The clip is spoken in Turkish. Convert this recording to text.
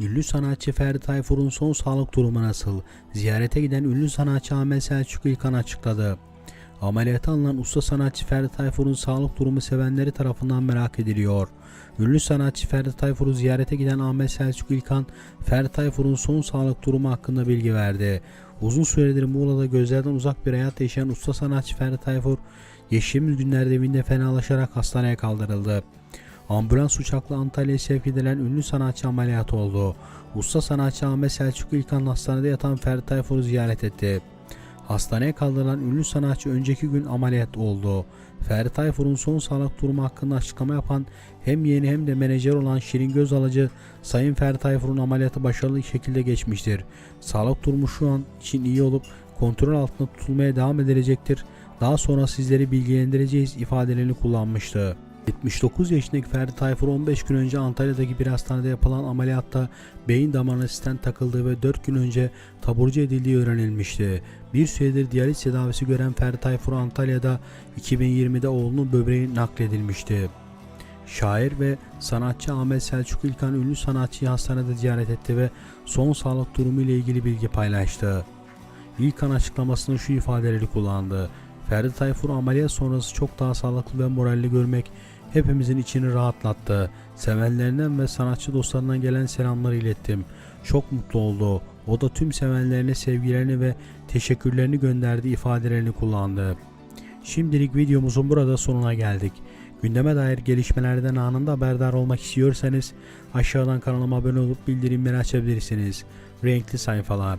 Ünlü sanatçı Ferdi Tayfur'un son sağlık durumu nasıl? Ziyarete giden ünlü sanatçı Ahmet Selçuk İlkan açıkladı. Ameliyata alınan usta sanatçı Ferdi Tayfur'un sağlık durumu sevenleri tarafından merak ediliyor. Ünlü sanatçı Ferdi Tayfur'u ziyarete giden Ahmet Selçuk İlkan, Ferdi Tayfur'un son sağlık durumu hakkında bilgi verdi. Uzun süredir Muğla'da gözlerden uzak bir hayat yaşayan usta sanatçı Ferdi Tayfur, geçtiğimiz günlerde evinde fenalaşarak hastaneye kaldırıldı. Ambulans uçakla Antalya'ya sevk edilen ünlü sanatçı ameliyat oldu. Usta sanatçı Ahmet Selçuk İlkan hastanede yatan Ferdi Tayfur'u ziyaret etti. Hastaneye kaldırılan ünlü sanatçı önceki gün ameliyat oldu. Ferdi Tayfur'un son sağlık durumu hakkında açıklama yapan hem yeni hem de menajer olan Şirin Gözalıcı, Sayın Ferdi Tayfur'un ameliyatı başarılı şekilde geçmiştir. Sağlık durumu şu an için iyi olup kontrol altında tutulmaya devam edilecektir. Daha sonra sizleri bilgilendireceğiz ifadelerini kullanmıştı. 79 yaşındaki Ferdi Tayfur 15 gün önce Antalya'daki bir hastanede yapılan ameliyatta beyin damarına stent takıldığı ve 4 gün önce taburcu edildiği öğrenilmişti. Bir süredir diyaliz tedavisi gören Ferdi Tayfur Antalya'da 2020'de oğlunun böbreği nakledilmişti. Şair ve sanatçı Ahmet Selçuk İlkan ünlü sanatçıyı hastanede ziyaret etti ve son sağlık durumu ile ilgili bilgi paylaştı. İlkan açıklamasında şu ifadeleri kullandı. Ferdi Tayfur ameliyat sonrası çok daha sağlıklı ve moralli görmek hepimizin içini rahatlattı. Sevenlerinden ve sanatçı dostlarından gelen selamları ilettim. Çok mutlu oldu. O da tüm sevenlerine sevgilerini ve teşekkürlerini gönderdiği ifadelerini kullandı. Şimdilik videomuzun burada sonuna geldik. Gündeme dair gelişmelerden anında haberdar olmak istiyorsanız aşağıdan kanalıma abone olup bildirimleri açabilirsiniz. Renkli sayfalar.